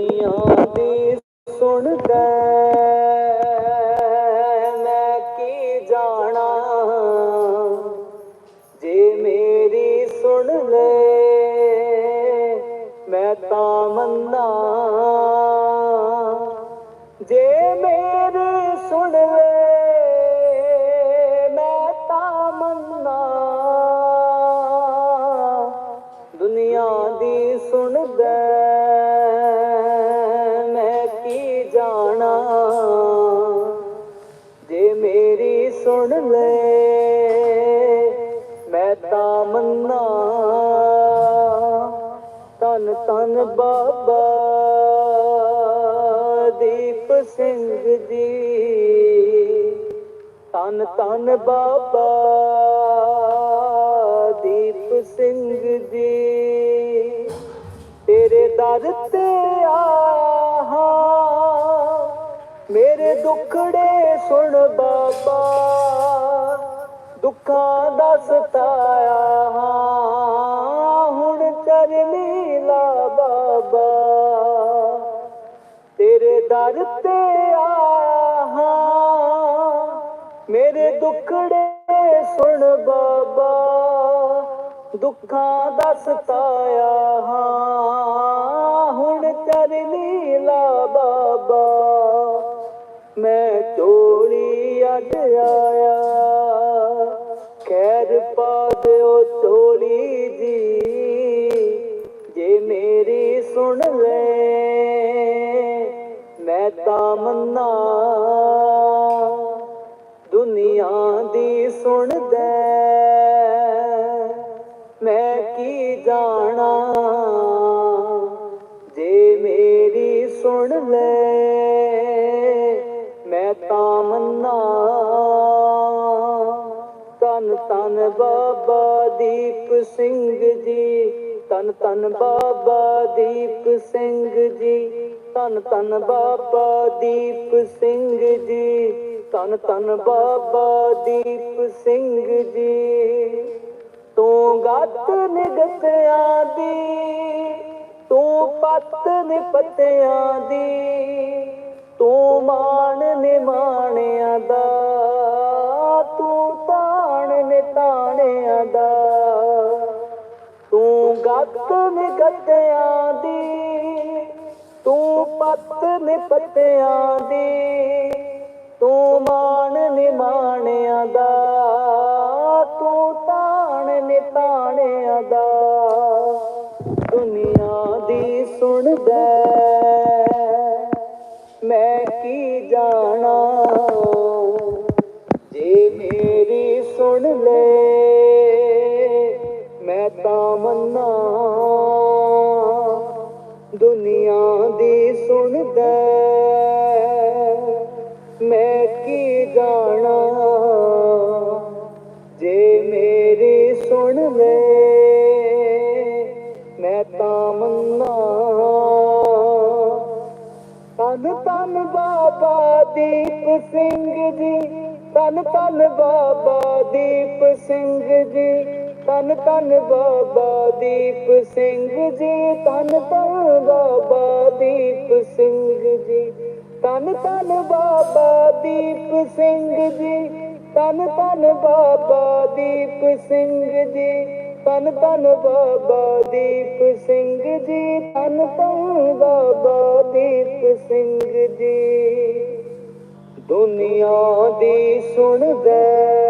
ਦੁਨੀਆ ਦੀ ਸੁਣਦਾ ਮੈਂ ਕੀ ਜਾਣਾ? ਜੇ ਮੇਰੀ ਸੁਣ ਲੈ, ਮੈਂ ਤਾਂ ਮੰਨਾ ਜੇ ਮੇਰੀ ਸੁਣ ਲੈ, ਮੈਂ ਤਾਂ ਮੰਨਾ ਦੁਨੀਆ ਦੀ ਸੁਣਦਾ ਜੇ ਮੇਰੀ ਸੁਣ ਲੈ, ਮੈਂ ਤਾਂ ਮੰਨਾ ਤਨ ਤਨ ਬਾਬਾ ਦੀਪ ਸਿੰਘ ਜੀ। ਤਨ ਤਨ ਬਾਬਾ ਦੀਪ ਸਿੰਘ ਜੀ। ਤੇਰੇ ਦਰ ਤੇ ਆਇਆ ਮੇਰੇ ਦੁੱਖੜੇ ਸੁਣ ਬਾਬਾ, ਦੁੱਖਾਂ ਦਾ ਸਤਾਇਆ ਹਾਂ। ਹੁਣ ਚਰਨੀ ਲਾ ਬਾਬਾ, ਤੇਰੇ ਦਰ ਤੇ ਆਇਆ ਹਾਂ। ਮੇਰੇ ਦੁੱਖੜੇ ਸੁਣ ਬਾਬਾ, ਦੁੱਖਾਂ ਦਾ ਸਤਾਇਆ ਹਾਂ। ਝੋਲੀ ਆਇਆ। ਖੈਰ ਪਾ ਦਿਓ ਝੋਲੀ ਜੀ, ਜੇ ਮੇਰੀ ਸੁਣ ਲੈ, ਮੈਂ ਤਾਂ ਮੰਨਾ ਦੁਨੀਆ ਦੀ ਸੁਣਦਾ ਮੈਂ ਕੀ ਜਾਣਾ? ਤਨ ਬਾਬਾ ਦੀਪ ਸਿੰਘ ਜੀ। ਤਨ ਤਨ ਬਾਬਾ ਦੀਪ ਸਿੰਘ ਜੀ। ਤਨ ਤਨ ਬਾਬਾ ਦੀਪ ਸਿੰਘ ਜੀ। ਤਨ ਤਨ ਬਾਬਾ ਦੀਪ ਸਿੰਘ ਜੀ। ਤੂੰ ਗੱਤ ਨਿਗਤਿਆਂ ਦੀ, ਤੂੰ ਪੱਤ ਨਿਪਤਿਆਂ ਦੀ, ਤੂੰ ਮਾਣ ਨੇ ਮਾਣਿਆਂ ਦਾ ਤਾਣ ਦਾ। ਤੂੰ ਗੱਤ ਨਿਗਤਿਆਂ ਦੀ ਤੂੰ ਪੱਤ ਨਿਪਤਿਆਂ ਦੀ ਤੂੰ ਮਾਣ ਨਿਮਾਣਿਆਂ ਦੀ ਮੈਂ ਕੀ ਜਾਣਾ? ਜੇ ਮੇਰੀ ਸੁਣ ਲੈ ਮੈਂ ਤਾਂ ਮੰਨਾ ਤਨ ਤਨ ਬਾਬਾ ਦੀਪ ਸਿੰਘ ਜੀ ਤਨ ਤਨ ਬਾਬਾ ਦੀਪ ਸਿੰਘ ਜੀ। ਤਨ ਤਨ ਬਾਬਾ ਦੀਪ ਸਿੰਘ ਜੀ ਤਨ ਤਨ ਬਾਬਾ ਦੀਪ ਸਿੰਘ ਜੀ। ਤਨ ਤਨ ਬਾਬਾ ਦੀਪ ਸਿੰਘ ਜੀ ਤਨ ਤਨ ਬਾਬਾ ਦੀਪ ਸਿੰਘ ਜੀ। ਤਨ ਤਨ ਬਾਬਾ ਦੀਪ ਸਿੰਘ ਜੀ ਤਨ ਤਨ ਬਾਬਾ ਦੀਪ ਸਿੰਘ ਜੀ। ਦੁਨੀਆ ਦੀ ਸੁਣਦਾ